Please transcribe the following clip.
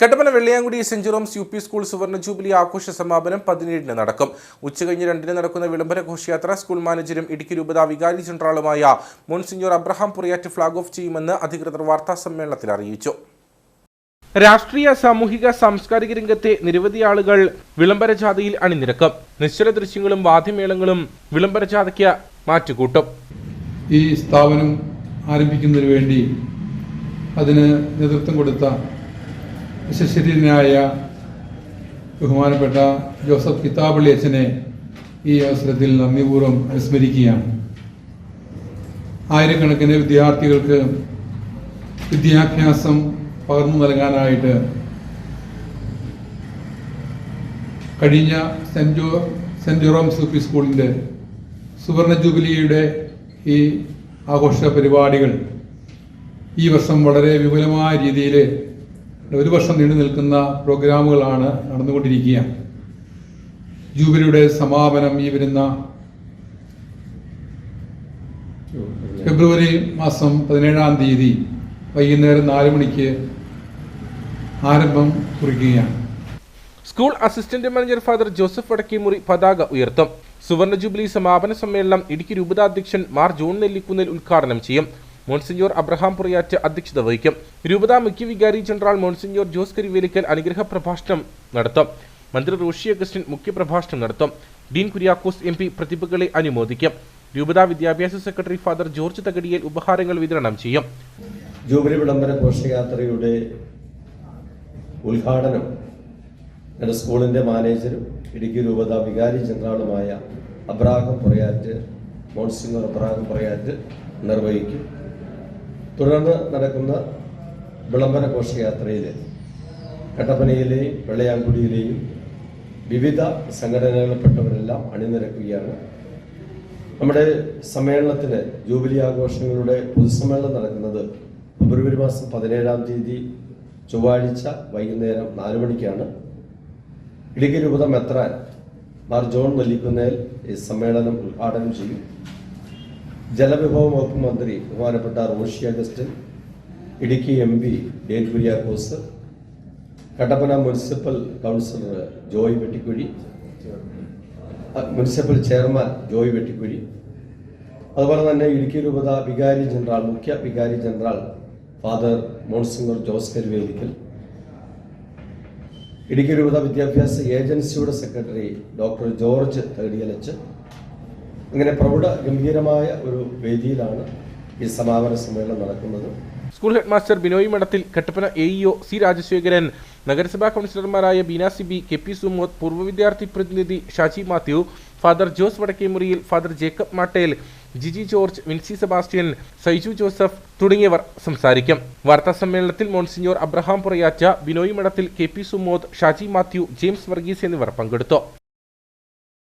Kattappana Velliyamkudy saint Jerome's U P school സുവർണ jubilee ആഘോഷ സമാപനം പതിനേഴിന് നടക്കും. ഉച്ചകഴിഞ്ഞ് രണ്ടിന് നടക്കുന്ന വിളംബര ഘോഷയാത്ര സ്കൂൾ മാനേജരും ഇടുക്കി രൂപത വികാരി ജനറാളുമായ monsignor Abraham Puriyatt flag off ചെയ്യുമെന്ന് അധികൃതർ വാർത്താ സമ്മേളനത്തിൽ അറിയിച്ചു. രാഷ്ട്രീയ സാമൂഹിക സാംസ്കാരിക രംഗത്തെ നിരവധി ആളുകൾ വിളംബര ജാഥയിൽ അണിനിരക്കും. നിശ്ചല ദൃശ്യങ്ങളും വാദ്യമേളങ്ങളും വിളംബര ജാഥയ്ക്ക് മാറ്റുകൂട്ടും. ഈ സ്ഥാപനം ആരംഭിക്കുന്നതിന് വേണ്ടി അതിന് നേതൃത്വം കൊടുത്ത വിശ്വശരീരനായ ബഹുമാനപ്പെട്ട ജോസഫ് കിതാബള്ളി അച്ഛനെ ഈ അവസരത്തിൽ നന്ദിപൂർവം അനുസ്മരിക്കുകയാണ്. ആയിരക്കണക്കിന് വിദ്യാർത്ഥികൾക്ക് വിദ്യാഭ്യാസം പകർന്നു നൽകാനായിട്ട് കഴിഞ്ഞ saint Jo saint Jerome's U P സ്കൂളിന്റെ സുവർണ ജൂബിലിയുടെ ഈ ആഘോഷ പരിപാടികൾ ഈ വർഷം വളരെ വിപുലമായ രീതിയിൽ ഒരു വർഷം നീണ്ടു നിൽക്കുന്ന പ്രോഗ്രാമുകളാണ് നടന്നുകൊണ്ടിരിക്കുക. ജൂബിലിയുടെ സമാപനം ഈ വരുന്ന ഫെബ്രുവരി മാസം പതിനേഴാം തീയതി വൈകുന്നേരം നാല് മണിക്ക് ആരംഭം കുറിക്കുകയാണ്. School assistant manager father Joseph Vadakkemuri പതാക ഉയർത്തും. സുവർണ ജൂബിലി സമാപന സമ്മേളനം ഇടുക്കി രൂപതാധ്യക്ഷൻ മാർ ജോൺ നെല്ലിക്കുന്നിൽ ഉദ്ഘാടനം ചെയ്യും. മോൺസിഞ്ഞോർ അബ്രഹാം പുറിയാറ്റ് അധ്യക്ഷത വഹിക്കും. രൂപത മുഖ്യ വികാരി ജനറൽ മോൺസിഞ്ഞോർ ജോസ് കരിവേലിക്കൽ അനുഗ്രഹ പ്രഭാഷണം നടത്തും. മന്ത്രി റോഷി അഗസ്റ്റിൻ മുഖ്യപ്രഭാഷണം നടത്തും. ഡീൻ കുര്യാക്കോസ് എം പി പ്രതിഭകളെ അനുമോദിക്കും. രൂപതാ വിദ്യാഭ്യാസ സെക്രട്ടറി ഫാദർ ജോർജ് തകടിയിൽ ഉപഹാരങ്ങൾ വിതരണം ചെയ്യും. ജൂബിലി വിളംബര ഘോഷയാത്രയുടെ ഉദ്ഘാടനം എന്റെ സ്കൂളിന്റെ മാനേജരും ഇടുക്കി രൂപത വികാരി ജനറാളുമായ അബ്രാഹം പുറയാറ്റ് മോൺസിംഗർ അബ്രാഹം പുറയാറ്റ് നിർവഹിക്കും. തുടർന്ന് നടക്കുന്ന വിളംബര ഘോഷയാത്രയിൽ കട്ടപ്പനയിലെയും വെള്ളയാങ്കുടിയിലെയും വിവിധ സംഘടനകളിൽപ്പെട്ടവരെല്ലാം അണിനിരക്കുകയാണ്. നമ്മുടെ സമ്മേളനത്തിന് ജൂബിലി ആഘോഷങ്ങളുടെ പൊതുസമ്മേളനം നടക്കുന്നത് ഫെബ്രുവരി മാസം പതിനേഴാം തീയതി ചൊവ്വാഴ്ച വൈകുന്നേരം നാല് മണിക്കാണ്. ഇടുക്കി രൂപത മെത്രാൻ മാർ ജോൺ നെല്ലിക്കുന്നേൽ ഈ സമ്മേളനം ഉദ്ഘാടനം ചെയ്യും. ജലവിഭവ വകുപ്പ് മന്ത്രി ബഹുമാനപ്പെട്ട Roshi Augustine Idukki M P Dean Kuriakose Kattappana municipal councillor Joy Vettikuzhy municipal chairman Joy Vettikuzhy അതുപോലെ തന്നെ ഇടുക്കി രൂപത വികാരി ജനറൽ മുഖ്യ വികാരി general father monsignor Jose Karuvelikkal Idukki രൂപത വിദ്യാഭ്യാസ ഏജൻസിയുടെ സെക്രട്ടറി ഡോക്ടർ ജോർജ് തേടിയലച്ച് അങ്ങനെ പ്രൗഢ ഗംഭീരമായ ഒരു വേദിയിലാണ് ഈ സമാപന സമ്മേളനം നടക്കുന്നത്. School head master Binoy Madathil Kattappana A E O C Rajasekharan നഗരസഭാ കൗൺസിലർമാരായ ബീന സിബി കെ പി സുമോദ് പൂർവ വിദ്യാർത്ഥി പ്രതിനിധി Shaji Mathew father Jose Vadakkemuriyil father Jacob Mattel Jiji George Vincy Sebastian Saiju Joseph തുടങ്ങിയവർ സംസാരിക്കും. വാർത്താ സമ്മേളനത്തിൽ monsignor Abraham Purayatt Binoy Madathil K P Sumod Shaji Mathew James Varghese എന്നിവർ പങ്കെടുത്തു.